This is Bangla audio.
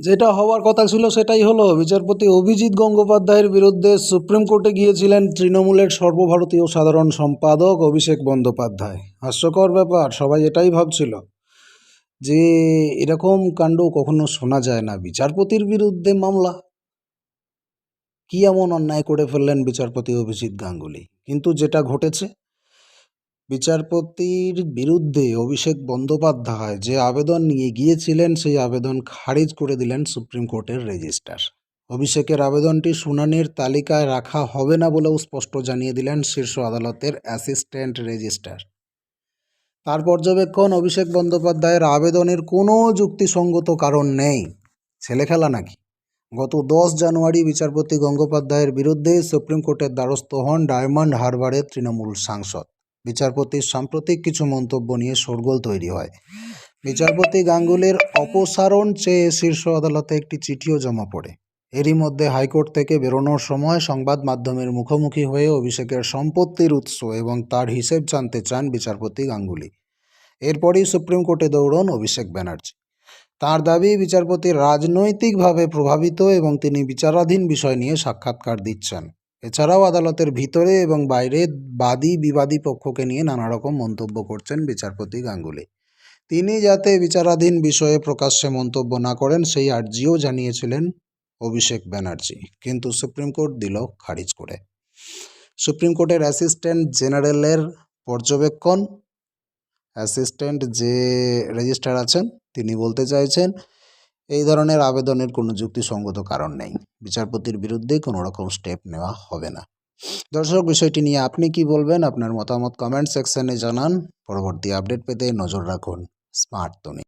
যেটা হওয়ার কথা ছিল সেটাই হলো, বিচারপতি অভিজিৎ গঙ্গোপাধ্যায়ের বিরুদ্ধে সুপ্রিম কোর্টে গিয়েছিলেন তৃণমূলের সর্বভারতীয় সাধারণ সম্পাদক অভিষেক বন্দ্যোপাধ্যায়। হাস্যকর ব্যাপার, সবাই এটাই ভাবছিল যে এরকম কাণ্ড কখনো শোনা যায় না। বিচারপতির বিরুদ্ধে মামলা, কি এমন অন্যায় করে ফেললেন বিচারপতি অভিজিৎ গাঙ্গুলি? কিন্তু যেটা ঘটেছে বিচারপতির বিরুদ্ধে অভিষেক বন্দ্যোপাধ্যায় যে আবেদন নিয়ে গিয়েছিলেন, সেই আবেদন খারিজ করে দিলেন সুপ্রিম কোর্টের রেজিস্ট্রার। অভিষেকের আবেদনটি শুনানির তালিকায় রাখা হবে না বলেও স্পষ্ট জানিয়ে দিলেন শীর্ষ আদালতের অ্যাসিস্ট্যান্ট রেজিস্ট্রার। তার পর্যবেক্ষণ, অভিষেক বন্দ্যোপাধ্যায়ের আবেদনের কোনো যুক্তিসঙ্গত কারণ নেই। ছেলে খেলা নাকি? গত দশ জানুয়ারি বিচারপতি গঙ্গোপাধ্যায়ের বিরুদ্ধে সুপ্রিম কোর্টের দ্বারস্থ হন ডায়মন্ড হারবারের তৃণমূল সাংসদ। বিচারপতির সাম্প্রতিক কিছু মন্তব্য নিয়ে শোরগোল তৈরি হয়। বিচারপতি গাঙ্গুলির অপসারণ চেয়ে শীর্ষ আদালতে একটি চিঠিও জমা পড়ে। এরই মধ্যে হাইকোর্ট থেকে বেরোনোর সময় সংবাদ মাধ্যমের মুখোমুখি হয়ে অভিষেকের সম্পত্তির উৎস এবং তার হিসেব জানতে চান বিচারপতি গাঙ্গুলি। এরপরই সুপ্রিম কোর্টে দৌড়ন অভিষেক ব্যানার্জি। তার দাবি, বিচারপতি রাজনৈতিকভাবে প্রভাবিত এবং তিনি বিচারাধীন বিষয় নিয়ে সাক্ষাৎকার দিচ্ছেন। এছাড়াও আদালতের ভিতরে এবং বাইরে বাদী বিবাদী পক্ষকে নিয়ে নানা রকম মন্তব্য করছেন বিচারপতি গাঙ্গুলি। তিনি যাতে বিচারাধীন বিষয়ে প্রকাশ্যে মন্তব্য না করেন, সেই আর্জিও জানিয়েছিলেন অভিষেক ব্যানার্জি, কিন্তু সুপ্রিম কোর্ট দিল খারিজ করে। সুপ্রিম কোর্টের অ্যাসিস্ট্যান্ট জেনারেলের পর্যবেক্ষণ, অ্যাসিস্ট্যান্ট যে রেজিস্ট্রার আছেন, তিনি বলতে চাইছেন এই ধরনের আবেদনের কোনো যুক্তিসঙ্গত কারণ নেই। বিচারপতির বিরুদ্ধে কোনো রকম স্টেপ নেওয়া হবে না। দর্শক, বিষয়টি নিয়ে আপনি কি বলবেন? আপনার মতামত কমেন্ট সেকশনে জানান। পরবর্তী আপডেট পেতে নজর রাখুন স্মার্ট তনি